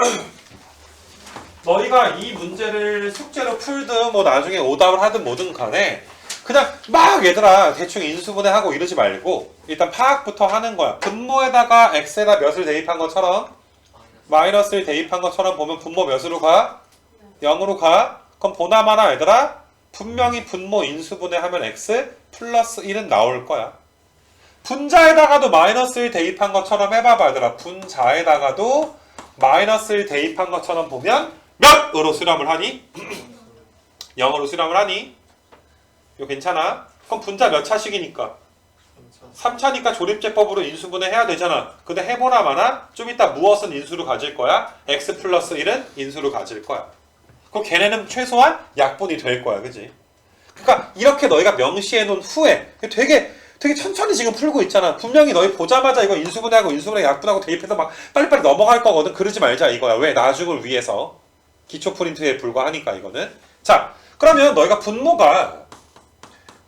너희가 이 문제를 숙제로 풀든 뭐 나중에 오답을 하든 뭐든 간에 그냥 막 얘들아 대충 인수분해하고 이러지 말고 일단 파악부터 하는 거야. 분모에다가 x에다 몇을 대입한 것처럼 마이너스를 대입한 것처럼 보면 분모 몇으로 가? 0으로 가? 그럼 보나마나 얘들아 분명히 분모 인수분해하면 x 플러스 1은 나올 거야. 분자에다가도 마이너스를 대입한 것처럼 해봐봐 얘들아. 분자에다가도 마이너스를 대입한 것처럼 보면 몇으로 수렴을 하니? 0으로 수렴을 하니? 이거 괜찮아? 그럼 분자 몇 차식이니까? 3차니까 조립제법으로 인수분해 해야 되잖아. 근데 해보나 마나 좀 이따 무엇은 인수로 가질 거야? x 플러스 1은 인수로 가질 거야. 그럼 걔네는 최소한 약분이 될 거야. 그지? 그러니까 이렇게 너희가 명시해 놓은 후에 되게 되게 천천히 지금 풀고 있잖아. 분명히 너희 보자마자 이거 인수분해하고 인수분해 약분하고 대입해서 막 빨리빨리 넘어갈 거거든. 그러지 말자 이거야. 왜? 나중을 위해서. 기초 프린트에 불과하니까 이거는. 자, 그러면 너희가 분모가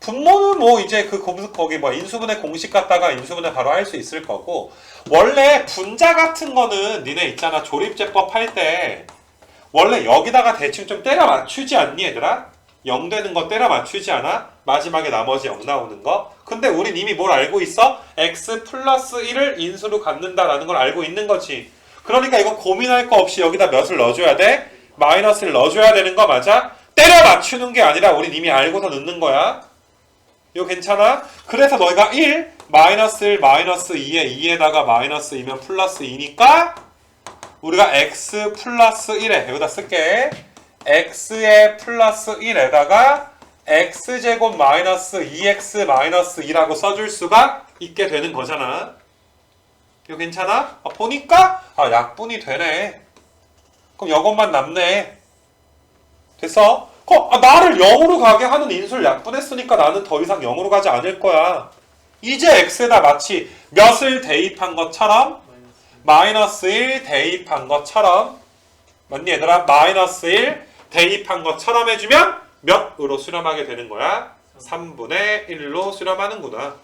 분모는 뭐 이제 그 공- 거기 뭐 인수분해 공식 갖다가 인수분해 바로 할 수 있을 거고 원래 분자 같은 거는 니네 있잖아 조립제법 할 때 원래 여기다가 대충 좀 때려 맞추지 않니 얘들아? 0 되는 거 때려 맞추지 않아? 마지막에 나머지 0 나오는 거? 근데 우린 이미 뭘 알고 있어? x 플러스 1을 인수로 갖는다라는 걸 알고 있는 거지 그러니까 이거 고민할 거 없이 여기다 몇을 넣어줘야 돼? 마이너스를 넣어줘야 되는 거 맞아? 때려 맞추는 게 아니라 우린 이미 알고서 넣는 거야 이거 괜찮아? 그래서 너희가 1, 마이너스 1, 마이너스 2에 2에다가 마이너스 2면 플러스 2니까 우리가 x 플러스 1에 여기다 쓸게 x에 플러스 1에다가 x제곱 마이너스 2x 마이너스 2라고 써줄 수가 있게 되는 거잖아 이거 괜찮아? 아, 보니까 아 약분이 되네 그럼 이것만 남네 됐어? 거, 아, 나를 0으로 가게 하는 인수를 약분했으니까 나는 더 이상 0으로 가지 않을 거야. 이제 x에다 마치 몇을 대입한 것처럼 마이너스 1 대입한 것처럼 맞니 얘들아? 마이너스 1 대입한 것처럼 해주면 몇으로 수렴하게 되는 거야? 3분의 1로 수렴하는구나.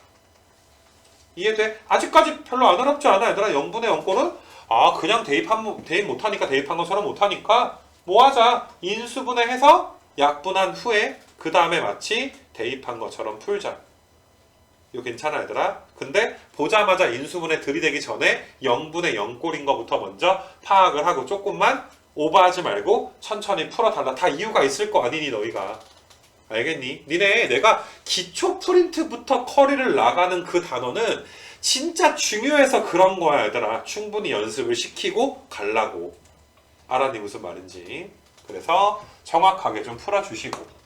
이해돼? 아직까지 별로 안 어렵지 않아 얘들아 0분의 0거는 아 그냥 대입한 대입 못하니까 대입한 것처럼 못하니까 뭐 하자 인수분해해서 약분한 후에 그 다음에 마치 대입한 것처럼 풀자 이거 괜찮아 얘들아? 근데 보자마자 인수분해 들이대기 전에 0분의 0꼴인 거부터 먼저 파악을 하고 조금만 오버하지 말고 천천히 풀어달라. 다 이유가 있을 거 아니니 너희가. 알겠니? 니네 내가 기초 프린트부터 커리를 나가는 그 단어는 진짜 중요해서 그런 거야 얘들아. 충분히 연습을 시키고 갈라고. 알았니? 무슨 말인지. 그래서 정확하게 좀 풀어주시고